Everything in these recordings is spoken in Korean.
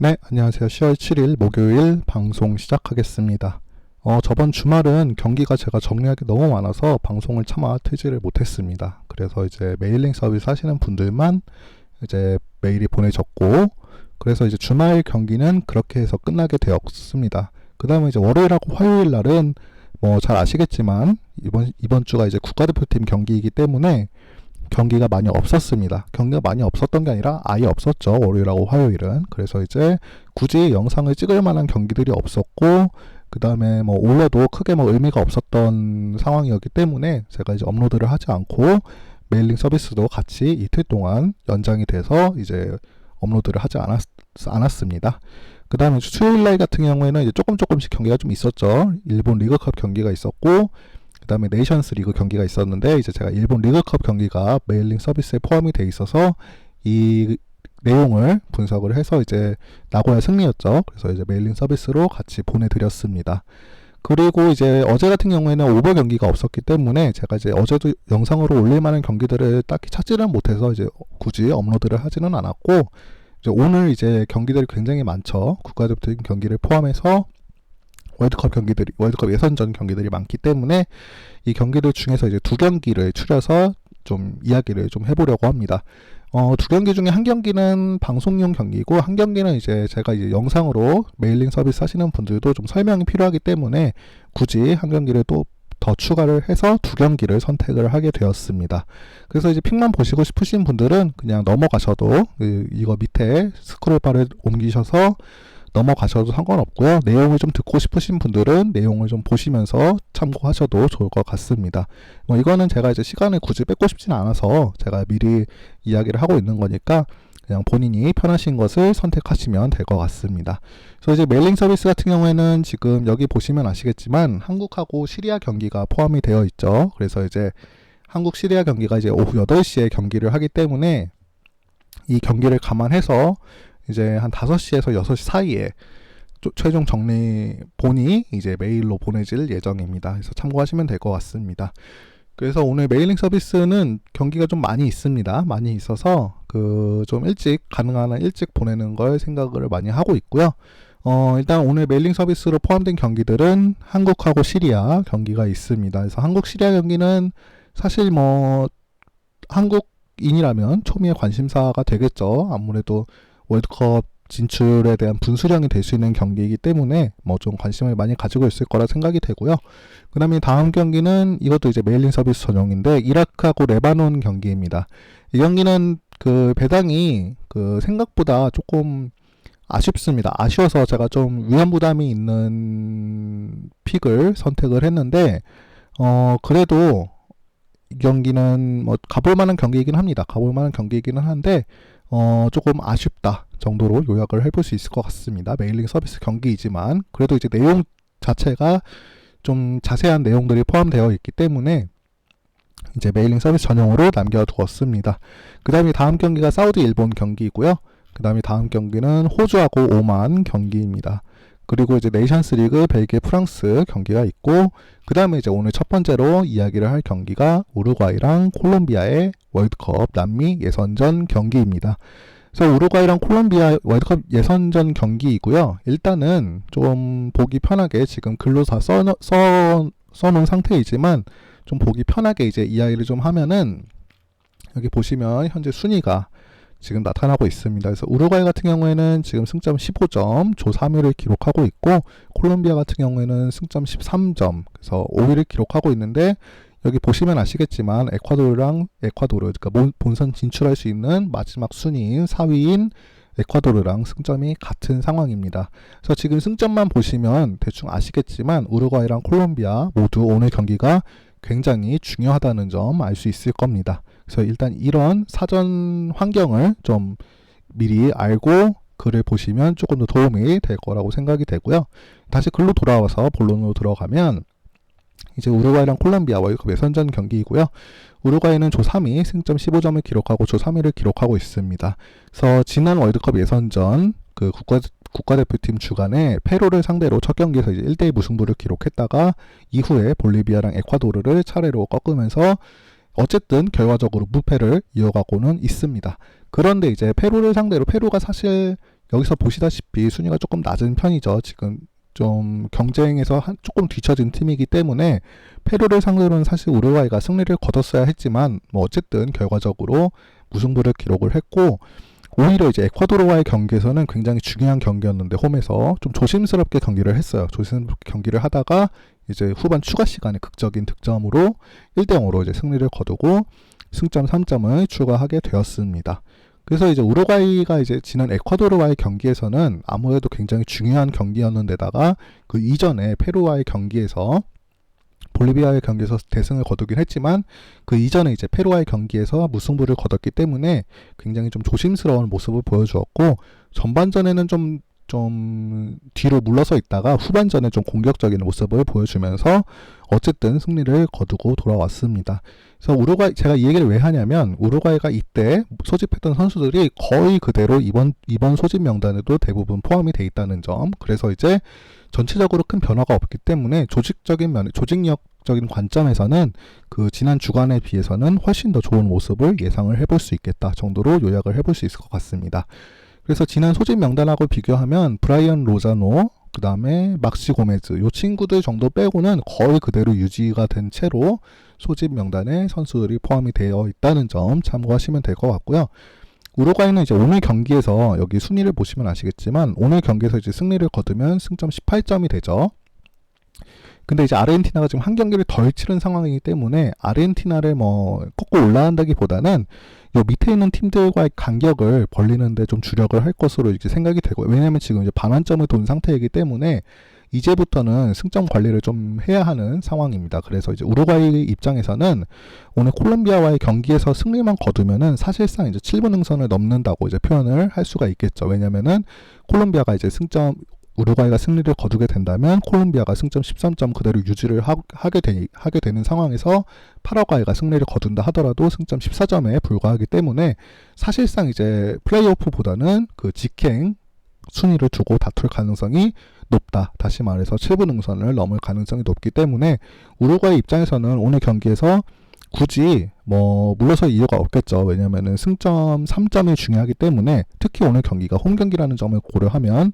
네, 안녕하세요. 10월 7일 목요일 방송 시작하겠습니다. 어, 저번 주말은 경기가 제가 정리하기 너무 많아서 방송을 차마 트지를 못했습니다. 그래서 이제 메일링 서비스 하시는 분들만 이제 메일이 보내졌고, 그래서 이제 주말 경기는 그렇게 해서 끝나게 되었습니다. 그 다음에 이제 월요일하고 화요일 날은 뭐 잘 아시겠지만 이번 이번 주가 이제 국가대표팀 경기이기 때문에 경기가 많이 없었습니다. 경기가 많이 없었던 게 아니라 아예 없었죠. 월요일하고 화요일은. 그래서 이제 굳이 영상을 찍을 만한 경기들이 없었고, 그 다음에 뭐 올려도 크게 뭐 의미가 없었던 상황이었기 때문에 제가 이제 업로드를 하지 않고 메일링 서비스도 같이 이틀 동안 연장이 돼서 이제 업로드를 하지 않았, 않았습니다. 그 다음에 수요일 날 같은 경우에는 이제 조금 조금씩 경기가 좀 있었죠. 일본 리그컵 경기가 있었고, 그 다음에 네이션스 리그 경기가 있었는데, 이제 제가 일본 리그컵 경기가 메일링 서비스에 포함이 돼 있어서 이 내용을 분석을 해서 이제 나고야 승리였죠. 그래서 이제 메일링 서비스로 같이 보내드렸습니다. 그리고 이제 어제 같은 경우에는 오버 경기가 없었기 때문에 제가 이제 어제도 영상으로 올릴 만한 경기들을 딱히 찾지는 못해서 이제 굳이 업로드를 하지는 않았고 이제 오늘 이제 경기들이 굉장히 많죠. 국가대표팀 경기를 포함해서 월드컵 경기들이 월드컵 예선전 경기들이 많기 때문에 이 경기들 중에서 이제 두 경기를 추려서 좀 이야기를 좀 해보려고 합니다. 어, 두 경기 중에 한 경기는 방송용 경기고 한 경기는 이제 제가 이제 영상으로 메일링 서비스 하시는 분들도 좀 설명이 필요하기 때문에 굳이 한 경기를 또 더 추가를 해서 두 경기를 선택을 하게 되었습니다. 그래서 이제 픽만 보시고 싶으신 분들은 그냥 넘어가셔도 그 이거 밑에 스크롤바를 옮기셔서 넘어가셔도 상관없고요. 내용을 좀 듣고 싶으신 분들은 내용을 좀 보시면서 참고하셔도 좋을 것 같습니다. 뭐 이거는 제가 이제 시간을 굳이 뺏고 싶진 않아서 제가 미리 이야기를 하고 있는 거니까 그냥 본인이 편하신 것을 선택하시면 될 것 같습니다. 그래서 이제 메일링 서비스 같은 경우에는 지금 여기 보시면 아시겠지만 한국하고 시리아 경기가 포함이 되어 있죠. 그래서 이제 한국 시리아 경기가 이제 오후 8시에 경기를 하기 때문에 이 경기를 감안해서 이제 한 5시에서 6시 사이에 최종 정리본이 이제 메일로 보내질 예정입니다. 그래서 참고하시면 될 것 같습니다. 그래서 오늘 메일링 서비스는 경기가 좀 많이 있습니다. 많이 있어서 그 좀 일찍 가능한 한 일찍 보내는 걸 생각을 많이 하고 있고요. 어, 일단 오늘 메일링 서비스로 포함된 경기들은 한국하고 시리아 경기가 있습니다. 그래서 한국 시리아 경기는 사실 뭐 한국인이라면 초미의 관심사가 되겠죠. 아무래도 월드컵 진출에 대한 분수령이 될 수 있는 경기이기 때문에 뭐 좀 관심을 많이 가지고 있을 거라 생각이 되고요. 그 다음에 다음 경기는 이것도 이제 메일링 서비스 전용인데 이라크하고 레바논 경기입니다. 이 경기는 그 배당이 그 생각보다 조금 아쉽습니다. 아쉬워서 제가 좀 위험 부담이 있는 픽을 선택을 했는데 어 그래도 이 경기는 뭐 가볼 만한 경기이긴 합니다. 가볼 만한 경기이기는 한데 어 조금 아쉽다 정도로 요약을 해볼 수 있을 것 같습니다. 메일링 서비스 경기이지만 그래도 이제 내용 자체가 좀 자세한 내용들이 포함되어 있기 때문에 이제 메일링 서비스 전용으로 남겨두었습니다. 그 다음에 다음 경기가 사우디 일본 경기이고요. 그 다음에 다음 경기는 호주하고 오만 경기입니다. 그리고 이제 네이션스 리그 벨기에 프랑스 경기가 있고 그 다음에 이제 오늘 첫 번째로 이야기를 할 경기가 우루과이랑 콜롬비아의 월드컵 남미 예선전 경기입니다. 그래서 우루과이랑 콜롬비아 월드컵 예선전 경기이고요. 일단은 좀 보기 편하게 지금 글로 다 써, 써, 써놓은 상태이지만 좀 보기 편하게 이제 이야기를 좀 하면은 여기 보시면 현재 순위가 지금 나타나고 있습니다. 그래서 우루과이 같은 경우에는 지금 승점 15점, 조 3위를 기록하고 있고 콜롬비아 같은 경우에는 승점 13점, 그래서 5위를 기록하고 있는데 여기 보시면 아시겠지만 에콰도르랑 에콰도르, 그러니까 본선 진출할 수 있는 마지막 순위인 4위인 에콰도르랑 승점이 같은 상황입니다. 그래서 지금 승점만 보시면 대충 아시겠지만 우루과이랑 콜롬비아 모두 오늘 경기가 굉장히 중요하다는 점 알 수 있을 겁니다. 그래서 일단 이런 사전 환경을 좀 미리 알고 글을 보시면 조금 더 도움이 될 거라고 생각이 되고요. 다시 글로 돌아와서 본론으로 들어가면 이제 우루과이랑 콜롬비아 월드컵 예선전 경기이고요. 우루과이는 조 3위 승점 15점을 기록하고 조 3위를 기록하고 있습니다. 그래서 지난 월드컵 예선전 그 국가 국가대표팀 주간에 페루를 상대로 첫 경기에서 이제 1대1 무승부를 기록했다가 이후에 볼리비아랑 에콰도르를 차례로 꺾으면서 어쨌든 결과적으로 무패를 이어가고는 있습니다. 그런데 이제 페루를 상대로 페루가 사실 여기서 보시다시피 순위가 조금 낮은 편이죠. 지금 좀 경쟁에서 한, 조금 뒤처진 팀이기 때문에 페루를 상대로는 사실 우루과이가 승리를 거뒀어야 했지만 뭐 어쨌든 결과적으로 무승부를 기록을 했고 오히려 이제 에콰도르와의 경기에서는 굉장히 중요한 경기였는데 홈에서 좀 조심스럽게 경기를 했어요. 조심스럽게 경기를 하다가 이제 후반 추가 시간에 극적인 득점으로 1대 0으로 이제 승리를 거두고 승점 3점을 추가하게 되었습니다. 그래서 이제 우루과이가 이제 지난 에콰도르와의 경기에서는 아무래도 굉장히 중요한 경기였는데다가 그 이전에 페루와의 경기에서 볼리비아의 경기에서 대승을 거두긴 했지만 그 이전에 이제 페루와의 경기에서 무승부를 거뒀기 때문에 굉장히 좀 조심스러운 모습을 보여주었고 전반전에는 좀 좀 뒤로 물러서 있다가 후반전에 좀 공격적인 모습을 보여주면서 어쨌든 승리를 거두고 돌아왔습니다. 그래서 우루과이 제가 이 얘기를 왜 하냐면 우루과이가 이때 소집했던 선수들이 거의 그대로 이번 이번 소집 명단에도 대부분 포함이 돼 있다는 점. 그래서 이제 전체적으로 큰 변화가 없기 때문에 조직적인 면 조직력 적인 관점에서는 그 지난 주간에 비해서는 훨씬 더 좋은 모습을 예상을 해볼 수 있겠다 정도로 요약을 해볼 수 있을 것 같습니다. 그래서 지난 소집 명단하고 비교하면 브라이언 로자노, 그 다음에 막시 고메즈, 요 친구들 정도 빼고는 거의 그대로 유지가 된 채로 소집 명단에 선수들이 포함이 되어 있다는 점 참고하시면 될 것 같고요. 우루과이는 이제 오늘 경기에서 여기 순위를 보시면 아시겠지만 오늘 경기에서 이제 승리를 거두면 승점 18점이 되죠. 근데 이제 아르헨티나가 지금 한 경기를 덜 치른 상황이기 때문에 아르헨티나를 뭐 꺾고 올라간다기보다는 요 밑에 있는 팀들과의 간격을 벌리는데 좀 주력을 할 것으로 이제 생각이 되고 왜냐면 지금 이제 반환점을 돈 상태이기 때문에 이제부터는 승점 관리를 좀 해야 하는 상황입니다. 그래서 이제 우루과이 입장에서는 오늘 콜롬비아와의 경기에서 승리만 거두면은 사실상 이제 7분 능선을 넘는다고 이제 표현을 할 수가 있겠죠. 왜냐면은 콜롬비아가 이제 승점 우루과이가 승리를 거두게 된다면 콜롬비아가 승점 13점 그대로 유지를 하, 게 되, 되는 상황에서 파라과이가 승리를 거둔다 하더라도 승점 14점에 불과하기 때문에 사실상 이제 플레이오프보다는 그 직행 순위를 두고 다툴 가능성이 높다. 다시 말해서 7분 능선을 넘을 가능성이 높기 때문에 우루과이 입장에서는 오늘 경기에서 굳이 뭐 물러설 이유가 없겠죠. 왜냐면은 승점 3점이 중요하기 때문에 특히 오늘 경기가 홈 경기라는 점을 고려하면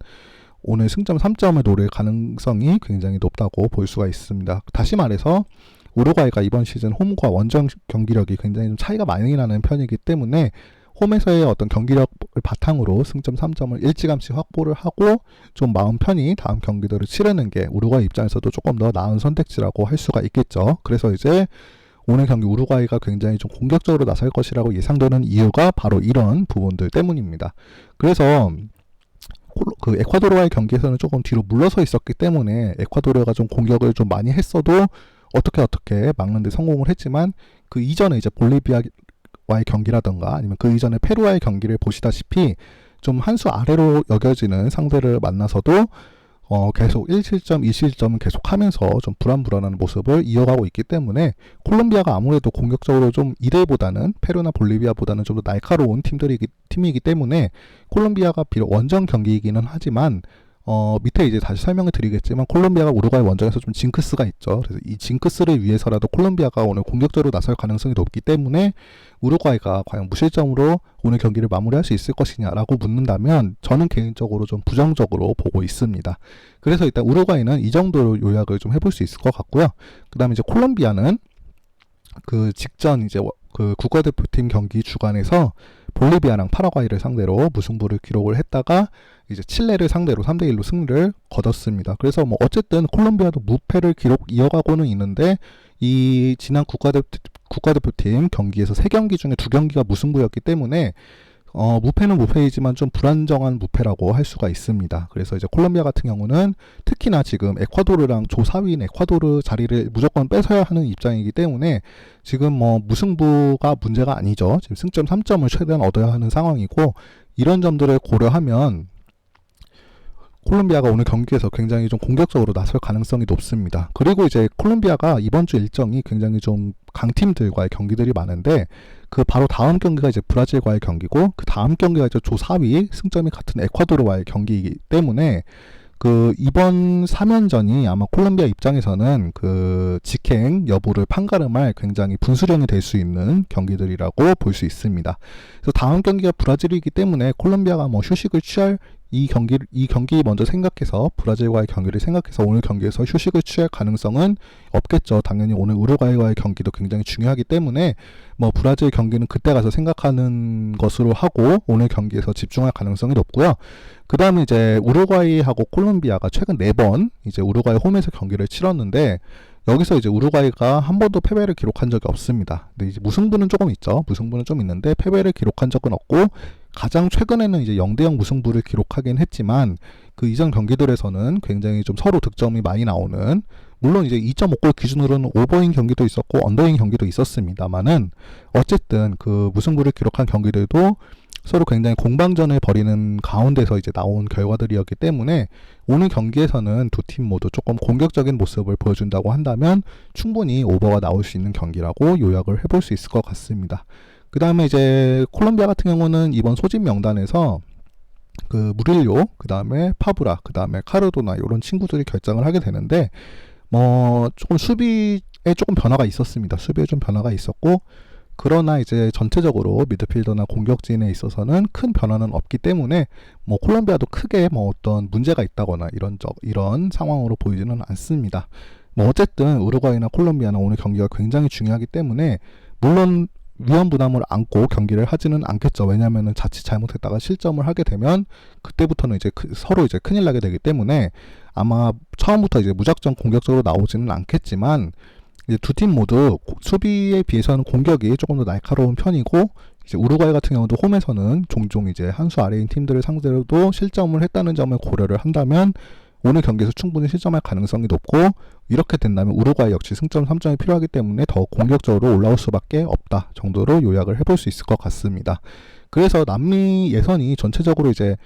오늘 승점 3점을 노릴 가능성이 굉장히 높다고 볼 수가 있습니다. 다시 말해서 우루과이가 이번 시즌 홈과 원정 경기력이 굉장히 좀 차이가 많이 나는 편이기 때문에 홈에서의 어떤 경기력을 바탕으로 승점 3점을 일찌감치 확보를 하고 좀 마음 편히 다음 경기들을 치르는 게 우루과이 입장에서도 조금 더 나은 선택지라고 할 수가 있겠죠. 그래서 이제 오늘 경기 우루과이가 굉장히 좀 공격적으로 나설 것이라고 예상되는 이유가 바로 이런 부분들 때문입니다. 그래서 그 에콰도르와의 경기에서는 조금 뒤로 물러서 있었기 때문에 에콰도르가 좀 공격을 좀 많이 했어도 어떻게 어떻게 막는데 성공을 했지만 그 이전에 이제 볼리비아와의 경기라던가 아니면 그 이전에 페루와의 경기를 보시다시피 좀 한 수 아래로 여겨지는 상대를 만나서도 어, 계속 1실점, 2실점은 계속 하면서 좀 불안불안한 모습을 이어가고 있기 때문에 콜롬비아가 아무래도 공격적으로 좀 이대보다는 페루나 볼리비아보다는 좀 더 날카로운 팀들이기, 팀이기 때문에 콜롬비아가 비록 원정 경기이기는 하지만 어, 밑에 이제 다시 설명을 드리겠지만 콜롬비아가 우루과이 원정에서 좀 징크스가 있죠. 그래서 이 징크스를 위해서라도 콜롬비아가 오늘 공격적으로 나설 가능성이 높기 때문에 우루과이가 과연 무실점으로 오늘 경기를 마무리할 수 있을 것이냐라고 묻는다면 저는 개인적으로 좀 부정적으로 보고 있습니다. 그래서 일단 우루과이는 이 정도로 요약을 좀 해볼 수 있을 것 같고요. 그 다음에 이제 콜롬비아는 그 직전 이제 그 국가대표팀 경기 주간에서 볼리비아랑 파라과이를 상대로 무승부를 기록을 했다가 이제 칠레를 상대로 3대 1로 승리를 거뒀습니다. 그래서 뭐 어쨌든 콜롬비아도 무패를 기록 이어가고는 있는데 이 지난 국가대표 국가대표팀 경기에서 세 경기 중에 두 경기가 무승부였기 때문에 어, 무패는 무패이지만 좀 불안정한 무패라고 할 수가 있습니다. 그래서 이제 콜롬비아 같은 경우는 특히나 지금 에콰도르랑 조 4위인 에콰도르 자리를 무조건 뺏어야 하는 입장이기 때문에 지금 뭐 무승부가 문제가 아니죠. 지금 승점 3점을 최대한 얻어야 하는 상황이고 이런 점들을 고려하면 콜롬비아가 오늘 경기에서 굉장히 좀 공격적으로 나설 가능성이 높습니다. 그리고 이제 콜롬비아가 이번 주 일정이 굉장히 좀 강팀들과의 경기들이 많은데 그 바로 다음 경기가 이제 브라질과의 경기고 그 다음 경기가 이제 조 4위 승점이 같은 에콰도르와의 경기이기 때문에 그 이번 3연전이 아마 콜롬비아 입장에서는 그 직행 여부를 판가름할 굉장히 분수령이 될 수 있는 경기들이라고 볼 수 있습니다. 그래서 다음 경기가 브라질이기 때문에 콜롬비아가 뭐 휴식을 취할 이 경기 이 경기 먼저 생각해서 브라질과의 경기를 생각해서 오늘 경기에서 휴식을 취할 가능성은 없겠죠. 당연히 오늘 우루과이와의 경기도 굉장히 중요하기 때문에 뭐 브라질 경기는 그때 가서 생각하는 것으로 하고 오늘 경기에서 집중할 가능성이 높고요. 그다음에 이제 우루과이하고 콜롬비아가 최근 네 번 이제 우루과이 홈에서 경기를 치렀는데 여기서 이제 우루과이가 한 번도 패배를 기록한 적이 없습니다. 근데 이제 무승부는 조금 있죠. 무승부는 좀 있는데 패배를 기록한 적은 없고 가장 최근에는 이제 0대0 무승부를 기록하긴 했지만 그 이전 경기들에서는 굉장히 좀 서로 득점이 많이 나오는 물론 이제 2.5골 기준으로는 오버인 경기도 있었고 언더인 경기도 있었습니다만은 어쨌든 그 무승부를 기록한 경기들도 서로 굉장히 공방전을 벌이는 가운데서 이제 나온 결과들이었기 때문에 오늘 경기에서는 두 팀 모두 조금 공격적인 모습을 보여준다고 한다면 충분히 오버가 나올 수 있는 경기라고 요약을 해볼 수 있을 것 같습니다. 그 다음에 이제 콜롬비아 같은 경우는 이번 소집 명단에서 그 무릴료, 그 다음에 파브라, 그 다음에 카르도나 이런 친구들이 결정을 하게 되는데 뭐 조금 수비에 조금 변화가 있었습니다. 수비에 좀 변화가 있었고 그러나 이제 전체적으로 미드필더나 공격진에 있어서는 큰 변화는 없기 때문에 뭐 콜롬비아도 크게 뭐 어떤 문제가 있다거나 이런 적 이런 상황으로 보이지는 않습니다. 뭐 어쨌든 우루과이나 콜롬비아나 오늘 경기가 굉장히 중요하기 때문에 물론 위험 부담을 안고 경기를 하지는 않겠죠. 왜냐하면 자칫 잘못했다가 실점을 하게 되면 그때부터는 이제 그- 서로 이제 큰일 나게 되기 때문에 아마 처음부터 이제 무작정 공격적으로 나오지는 않겠지만 이제 두 팀 모두 고- 수비에 비해서는 공격이 조금 더 날카로운 편이고 이제 우루과이 같은 경우도 홈에서는 종종 이제 한 수 아래인 팀들을 상대로도 실점을 했다는 점을 고려를 한다면 오늘 경기에서 충분히 실점할 가능성이 높고 이렇게 된다면 우루과이 역시 승점 3점이 필요하기 때문에 더 공격적으로 올라올 수밖에 없다 정도로 요약을 해볼 수 있을 것 같습니다. 그래서 남미 예선이 전체적으로 이제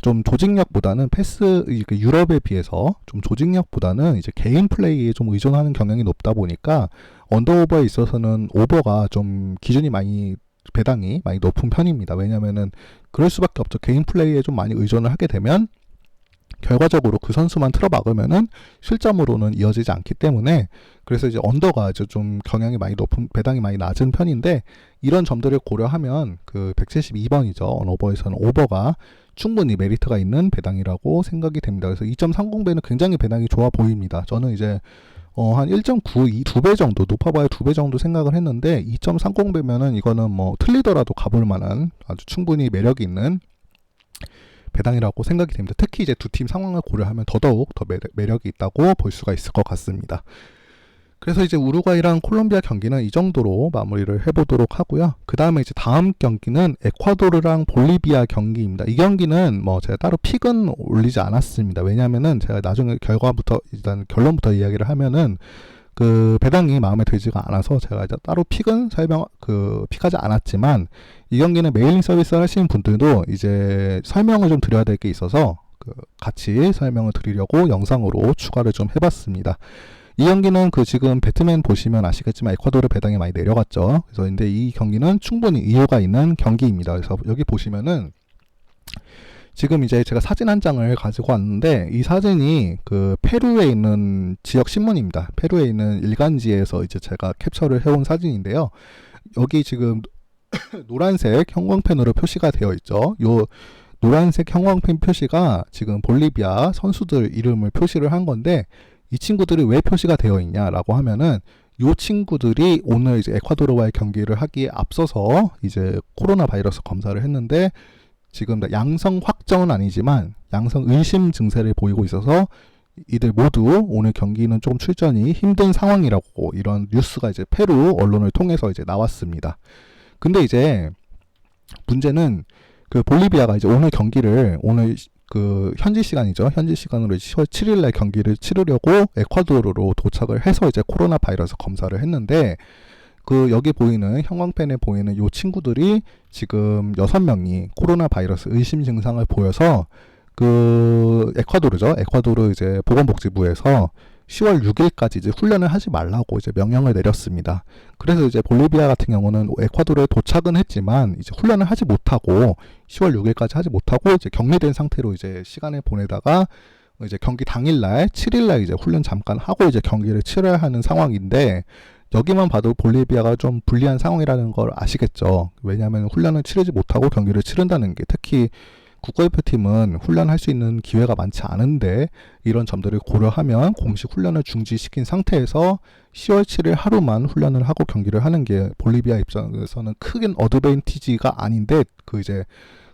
좀 조직력보다는 패스 이- 그 유럽에 비해서 좀 조직력보다는 이제 개인 플레이에 좀 의존하는 경향이 높다 보니까 언더오버에 있어서는 오버가 좀 기준이 많이 배당이 많이 높은 편입니다. 왜냐면은 그럴 수밖에 없죠. 개인 플레이에 좀 많이 의존을 하게 되면 결과적으로 그 선수만 틀어 막으면은 실점으로는 이어지지 않기 때문에 그래서 이제 언더가 이제 좀 경향이 많이 높은 배당이 많이 낮은 편인데 이런 점들을 고려하면 그 172번이죠. 언오버에서는 오버가 충분히 메리트가 있는 배당이라고 생각이 됩니다. 그래서 2.30배는 굉장히 배당이 좋아 보입니다. 저는 이제 어, 한 1.92, 2배 정도, 높아봐야 2배 정도 생각을 했는데, 2.30배면은 이거는 뭐 틀리더라도 가볼 만한 아주 충분히 매력이 있는 배당이라고 생각이 됩니다. 특히 이제 두 팀 상황을 고려하면 더더욱 더 매력, 매력이 있다고 볼 수가 있을 것 같습니다. 그래서 이제 우루과이랑 콜롬비아 경기는 이 정도로 마무리를 해보도록 하고요. 그 다음에 이제 다음 경기는 에콰도르랑 볼리비아 경기입니다. 이 경기는 뭐 제가 따로 픽은 올리지 않았습니다. 왜냐면은 제가 나중에 결과부터 일단 결론부터 이야기를 하면은 그 배당이 마음에 들지가 않아서 제가 이제 따로 픽은 설명 그 픽하지 않았지만 이 경기는 메일링 서비스 하시는 분들도 이제 설명을 좀 드려야 될 게 있어서 그 같이 설명을 드리려고 영상으로 추가를 좀 해봤습니다. 이 경기는 그 지금 배트맨 보시면 아시겠지만 에콰도르 배당이 많이 내려갔죠. 그래서 근데 이 경기는 충분히 이유가 있는 경기입니다. 그래서 여기 보시면은 지금 이제 제가 사진 한 장을 가지고 왔는데 이 사진이 그 페루에 있는 지역 신문입니다. 페루에 있는 일간지에서 이제 제가 캡처를 해온 사진인데요. 여기 지금 노란색 형광펜으로 표시가 되어 있죠. 요 노란색 형광펜 표시가 지금 볼리비아 선수들 이름을 표시를 한 건데 이 친구들이 왜 표시가 되어 있냐라고 하면은 요 친구들이 오늘 이제 에콰도르와의 경기를 하기에 앞서서 이제 코로나 바이러스 검사를 했는데 지금 양성 확정은 아니지만 양성 의심 증세를 보이고 있어서 이들 모두 오늘 경기는 조금 출전이 힘든 상황이라고 이런 뉴스가 이제 페루 언론을 통해서 이제 나왔습니다. 근데 이제 문제는 그 볼리비아가 이제 오늘 경기를 오늘 그 현지 시간이죠. 현지 시간으로 10월 7일 날 경기를 치르려고 에콰도르로 도착을 해서 이제 코로나 바이러스 검사를 했는데 그 여기 보이는 형광펜에 보이는 요 친구들이 지금 여섯 명이 코로나 바이러스 의심 증상을 보여서 그 에콰도르죠. 에콰도르 이제 보건복지부에서 10월 6일까지 이제 훈련을 하지 말라고 이제 명령을 내렸습니다. 그래서 이제 볼리비아 같은 경우는 에콰도르에 도착은 했지만 이제 훈련을 하지 못하고 10월 6일까지 하지 못하고 이제 격리된 상태로 이제 시간을 보내다가 이제 경기 당일날 7일날 이제 훈련 잠깐 하고 이제 경기를 치러야 하는 상황인데 여기만 봐도 볼리비아가 좀 불리한 상황이라는 걸 아시겠죠. 왜냐하면 훈련을 치르지 못하고 경기를 치른다는 게 특히 국가대표팀은 훈련할 수 있는 기회가 많지 않은데 이런 점들을 고려하면 공식 훈련을 중지시킨 상태에서 10월 7일 하루만 훈련을 하고 경기를 하는 게 볼리비아 입장에서는 크게 어드밴티지가 아닌데 그 이제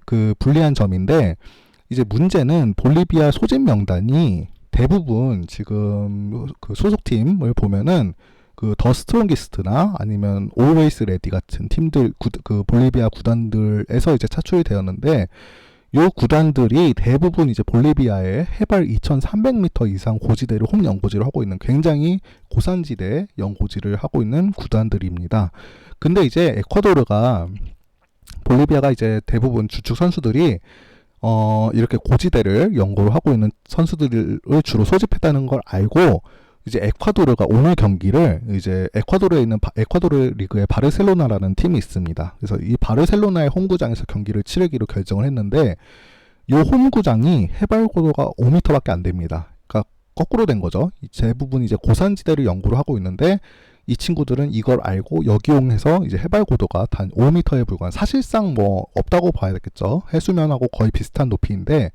그 불리한 점인데 이제 문제는 볼리비아 소집 명단이 대부분 지금 그 소속팀을 보면은 그 더 스트롱기스트나 아니면 올웨이스 레디 같은 팀들 구, 그 볼리비아 구단들에서 이제 차출이 되었는데 요 구단들이 대부분 이제 볼리비아의 해발 2,300m 이상 고지대를 홈 연고지를 하고 있는 굉장히 고산지대 연고지를 하고 있는 구단들입니다. 근데 이제 에콰도르가 볼리비아가 이제 대부분 주축 선수들이 어 이렇게 고지대를 연고를 하고 있는 선수들을 주로 소집했다는 걸 알고 이제 에콰도르가 오늘 경기를 이제 에콰도르에 있는 바, 에콰도르 리그의 바르셀로나라는 팀이 있습니다. 그래서 이 바르셀로나의 홈구장에서 경기를 치르기로 결정을 했는데 이 홈구장이 해발 고도가 5m밖에 안 됩니다. 그러니까 거꾸로 된 거죠. 대부분 이제 고산지대를 연구를 하고 있는데 이 친구들은 이걸 알고 역이용해서 이제 해발 고도가 단 5m에 불과한 사실상 뭐 없다고 봐야 되겠죠. 해수면하고 거의 비슷한 높이인데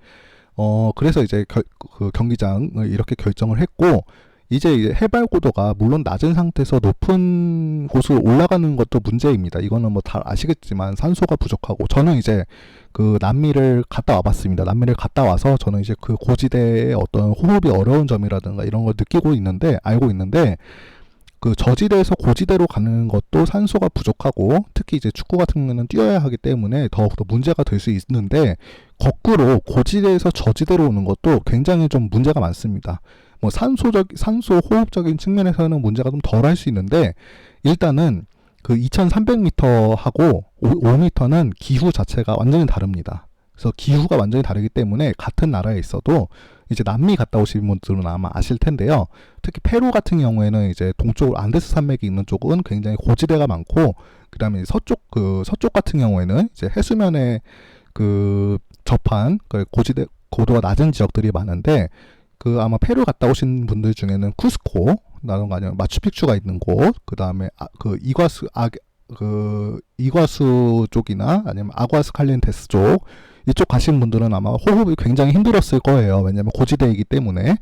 어 그래서 이제 결, 그 경기장을 이렇게 결정을 했고 이제 해발 고도가 물론 낮은 상태에서 높은 곳으로 올라가는 것도 문제입니다. 이거는 뭐 다 아시겠지만 산소가 부족하고 저는 이제 그 남미를 갔다 와봤습니다. 남미를 갔다 와서 저는 이제 그 고지대의 어떤 호흡이 어려운 점이라든가 이런 걸 느끼고 있는데 알고 있는데 그 저지대에서 고지대로 가는 것도 산소가 부족하고 특히 이제 축구 같은 경우는 뛰어야 하기 때문에 더욱더 문제가 될 수 있는데 거꾸로 고지대에서 저지대로 오는 것도 굉장히 좀 문제가 많습니다. 뭐 산소적 산소 호흡적인 측면에서는 문제가 좀 덜 할 수 있는데 일단은 그 2,300m하고 5m는 기후 자체가 완전히 다릅니다. 그래서 기후가 완전히 다르기 때문에 같은 나라에 있어도 이제 남미 갔다 오신 분들은 아마 아실 텐데요. 특히 페루 같은 경우에는 이제 동쪽 안데스 산맥이 있는 쪽은 굉장히 고지대가 많고 그다음에 서쪽 그 서쪽 같은 경우에는 이제 해수면에 그 접한 그 고지대 고도가 낮은 지역들이 많은데 그 아마 페루 갔다 오신 분들 중에는 쿠스코 나던가 아니면 마추픽추가 있는 곳, 그 다음에 아, 그 이과수 아, 그 이과수 쪽이나 아니면 아과스 칼렌테스 쪽 이쪽 가신 분들은 아마 호흡이 굉장히 힘들었을 거예요. 왜냐면 고지대이기 때문에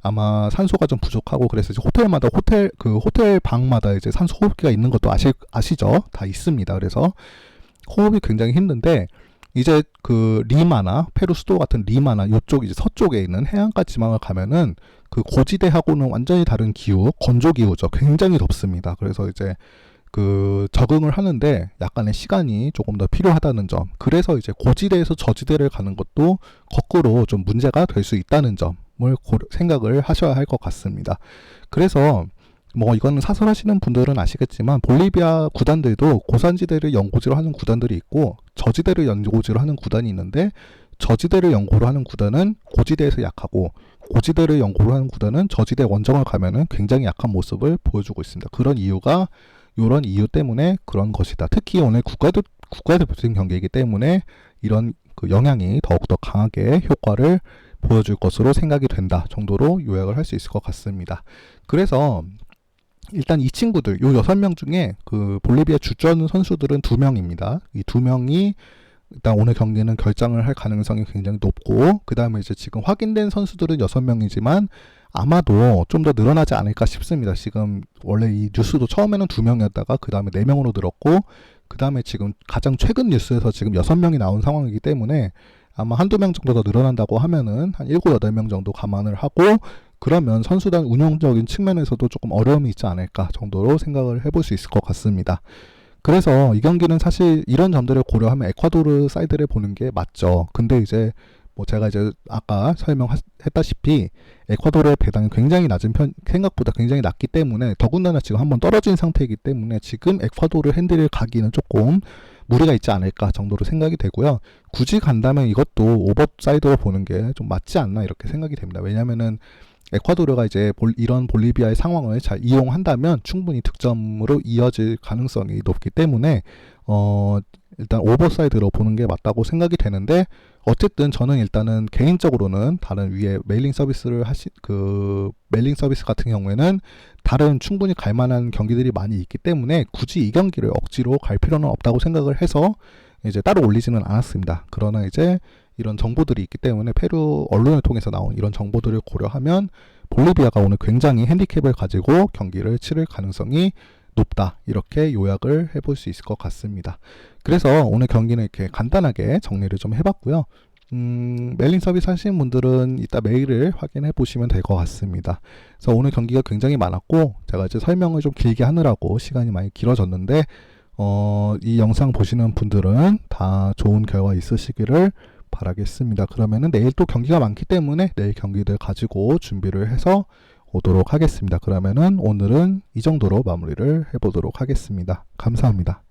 아마 산소가 좀 부족하고 그래서 이제 호텔마다 호텔 그 호텔 방마다 이제 산소 호흡기가 있는 것도 아시 아시죠? 다 있습니다. 그래서 호흡이 굉장히 힘든데 이제 그 리마나 페루 수도 같은 리마나 이쪽 이제 서쪽에 있는 해안가 지방을 가면은 그 고지대하고는 완전히 다른 기후, 건조 기후죠. 굉장히 덥습니다. 그래서 이제 그 적응을 하는데 약간의 시간이 조금 더 필요하다는 점. 그래서 이제 고지대에서 저지대를 가는 것도 거꾸로 좀 문제가 될 수 있다는 점을 고려, 생각을 하셔야 할 것 같습니다. 그래서 뭐 이거는 사설하시는 분들은 아시겠지만 볼리비아 구단들도 고산지대를 연고지로 하는 구단들이 있고 저지대를 연고지로 하는 구단이 있는데 저지대를 연고로 하는 구단은 고지대에서 약하고 고지대를 연고로 하는 구단은 저지대 원정을 가면은 굉장히 약한 모습을 보여주고 있습니다. 그런 이유가 이런 이유 때문에 그런 것이다. 특히 오늘 국가대 국가대표팀 경기이기 때문에 이런 그 영향이 더욱더 강하게 효과를 보여줄 것으로 생각이 된다 정도로 요약을 할 수 있을 것 같습니다. 그래서 일단 이 친구들 요 여섯 명 중에 그 볼리비아 주전 선수들은 두 명입니다. 이 두 명이 일단 오늘 경기는 결장을 할 가능성이 굉장히 높고 그 다음에 이제 지금 확인된 선수들은 여섯 명이지만 아마도 좀 더 늘어나지 않을까 싶습니다. 지금 원래 이 뉴스도 처음에는 두 명이었다가 그 다음에 네 명으로 늘었고 그 다음에 지금 가장 최근 뉴스에서 지금 여섯 명이 나온 상황이기 때문에 아마 한두 명 정도 더 늘어난다고 하면은 한 일곱 여덟 명 정도 감안을 하고 그러면 선수단 운영적인 측면에서도 조금 어려움이 있지 않을까 정도로 생각을 해볼 수 있을 것 같습니다. 그래서 이 경기는 사실 이런 점들을 고려하면 에콰도르 사이드를 보는 게 맞죠. 근데 이제 뭐 제가 이제 아까 설명했다시피 에콰도르의 배당이 굉장히 낮은 편 생각보다 굉장히 낮기 때문에 더군다나 지금 한번 떨어진 상태이기 때문에 지금 에콰도르 핸들을 가기는 조금 무리가 있지 않을까 정도로 생각이 되고요. 굳이 간다면 이것도 오버사이드로 보는 게 좀 맞지 않나 이렇게 생각이 됩니다. 왜냐면은 에콰도르가 이제 볼, 이런 볼리비아의 상황을 잘 이용한다면 충분히 득점으로 이어질 가능성이 높기 때문에 어 일단 오버사이드로 보는 게 맞다고 생각이 되는데 어쨌든 저는 일단은 개인적으로는 다른 위에 메일링 서비스를 하시 그 메일링 서비스 같은 경우에는 다른 충분히 갈 만한 경기들이 많이 있기 때문에 굳이 이 경기를 억지로 갈 필요는 없다고 생각을 해서 이제 따로 올리지는 않았습니다. 그러나 이제 이런 정보들이 있기 때문에 페루 언론을 통해서 나온 이런 정보들을 고려하면 볼리비아가 오늘 굉장히 핸디캡을 가지고 경기를 치를 가능성이 높다. 이렇게 요약을 해볼 수 있을 것 같습니다. 그래서 오늘 경기는 이렇게 간단하게 정리를 좀 해봤고요. 음, 메일링 서비스 하시는 분들은 이따 메일을 확인해 보시면 될 것 같습니다. 그래서 오늘 경기가 굉장히 많았고, 제가 이제 설명을 좀 길게 하느라고 시간이 많이 길어졌는데, 어, 이 영상 보시는 분들은 다 좋은 결과 있으시기를 바라겠습니다. 그러면은 내일 또 경기가 많기 때문에 내일 경기들 가지고 준비를 해서 오도록 하겠습니다. 그러면은 오늘은 이 정도로 마무리를 해보도록 하겠습니다. 감사합니다.